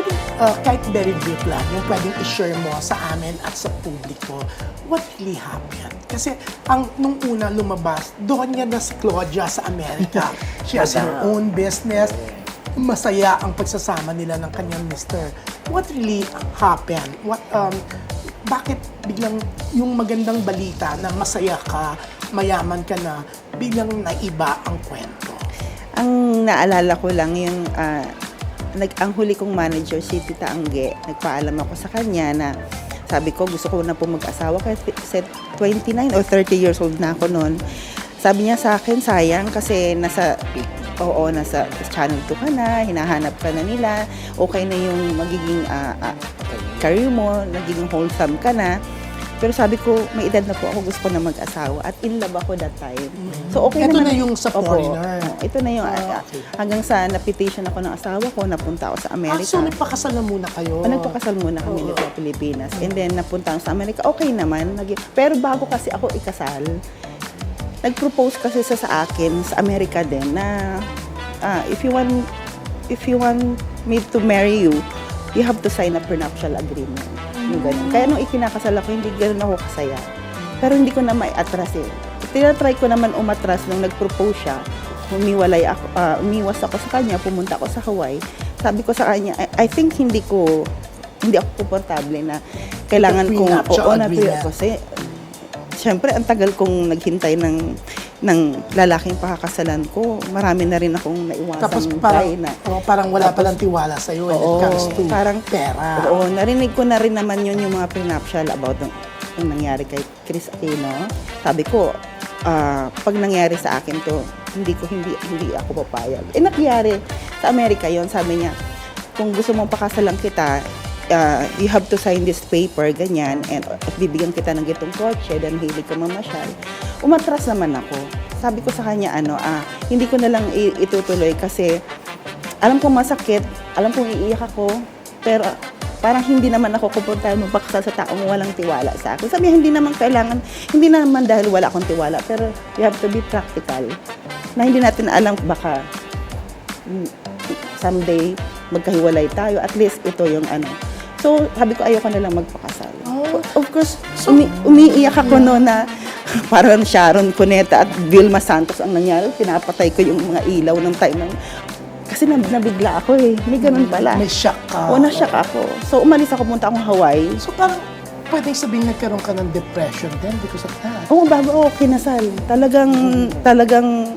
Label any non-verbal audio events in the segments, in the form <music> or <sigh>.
pwedeng, uh, kahit very brief lang, yung pwedeng i-share mo sa amin at sa publiko, what really happened? Kasi ang nung una lumabas, doon niya na si Claudia sa Amerika. <laughs> She has her own business. Masaya ang pagsasama nila ng kanyang mister. What really happened? What, um, bakit biglang yung magandang balita na masaya ka, mayaman ka na, biglang naiba ang kwento? Ang naalala ko lang yung ah, nag, ang huli kong manager si Tita Angge, nagpaalam ako sa kanya na sabi ko gusto ko na po mag-asawa kasi set 29 or 30 years old na ako noon. Sabi niya sa akin, sayang kasi nasa oo, nasa channel 2 ka na, hinahanap ka na nila, okay na yung magiging ah, ah, career mo, nagiging wholesome ka na. Pero sabi ko, may edad na po ako, gusto ko na mag-asawa. At in love ako that time. So okay Ito naman. na yung sa Opo. foreigner. Ito na yung, Ah, ah, okay. hanggang sa napitation ako ng asawa ko, napunta ako sa Ah, Amerika. so nagpakasal na muna kayo? Ah, nagpakasal muna kami dito sa Pilipinas. And then, napunta ako sa Amerika. Okay naman. Pero bago kasi ako ikasal, nag-propose kasi sa sa akin sa Amerika din na ah, if you want if you want me to marry you, you have to sign a prenuptial agreement. Yung ganun. Kaya nung ikinakasal ako, hindi ganun ako kasaya. Pero hindi ko na may atras eh. Tinatry ko naman umatras nung nag-propose siya. Umiwalay ako, ah, umiwas ako sa kanya, pumunta ako sa Hawaii. Sabi ko sa kanya, I, I think hindi ko, hindi ako komportable na kailangan kong, oo, na agreement. kasi Siyempre, ang tagal kong naghintay ng ng lalaking pakakasalan ko. Marami na rin akong naiwasang Tapos parang, guy na. oh, parang wala Tapos- palang tiwala sa iyo when it Oo, comes to parang- pera. Oo, narinig ko na rin naman yun yung mga prenuptial about yung, yung nangyari kay Chris Aquino. Sabi ko, ah, pag nangyari sa akin to, hindi ko hindi hindi ako papayag. Eh nangyari sa Amerika yon sabi niya, kung gusto mong pakasalan kita, ah, you have to sign this paper, ganyan, and at bibigyan kita ng gitong kotse, then hilig ka mamasyal. Umatras naman ako. Sabi ko sa kanya, ano, ah, hindi ko na lang itutuloy kasi alam kong masakit, alam kong iiyak ako, pero parang hindi naman ako komportable magpakasal sa taong walang tiwala sa akin. Sabi hindi naman kailangan, hindi naman dahil wala akong tiwala, pero you have to be practical. Na hindi natin alam baka someday magkahiwalay tayo, at least ito yung ano. So, sabi ko, ayoko na lang magpakasal. Oh. Of course, umi- umiiyak ako noon na <laughs> parang Sharon Cuneta at Vilma Santos ang nangyari. Pinapatay ko yung mga ilaw ng time ng... Kasi nab- nabigla ako eh. May ganun pala. May shock ka. Oo, na-shock ako. So, umalis ako, punta akong Hawaii. So parang pwedeng sabihin nagkaroon ka ng depression then because of that. Oo, bago ako kinasal. Talagang, talagang,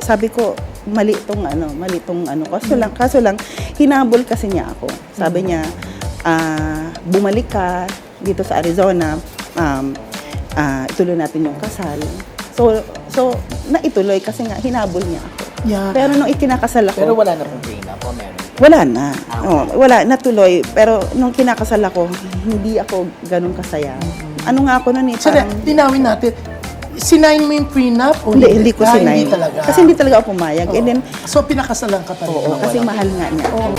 sabi ko, mali tong ano, mali tong ano. Kaso lang, kaso lang, hinabol kasi niya ako. Sabi niya, ah, bumalik ka dito sa Arizona, um, ah, ituloy natin yung kasal. So, so, naituloy kasi nga, hinabol niya ako. Yeah. Pero nung ikinakasal ako, Pero wala na pong prenup o meron? wala na. Oh, wala, natuloy. Pero nung kinakasal ako, hindi ako ganun kasaya. Ano nga ako nun eh, So, parang... linawin natin, sinign mo yung prenup o Hindi, hindi ko Ah, sinay. Hindi talaga. Kasi hindi talaga ako pumayag. Oo. And then, so, pinakasalan ka pa rin. oo, kasi mahal nga niya. Oo.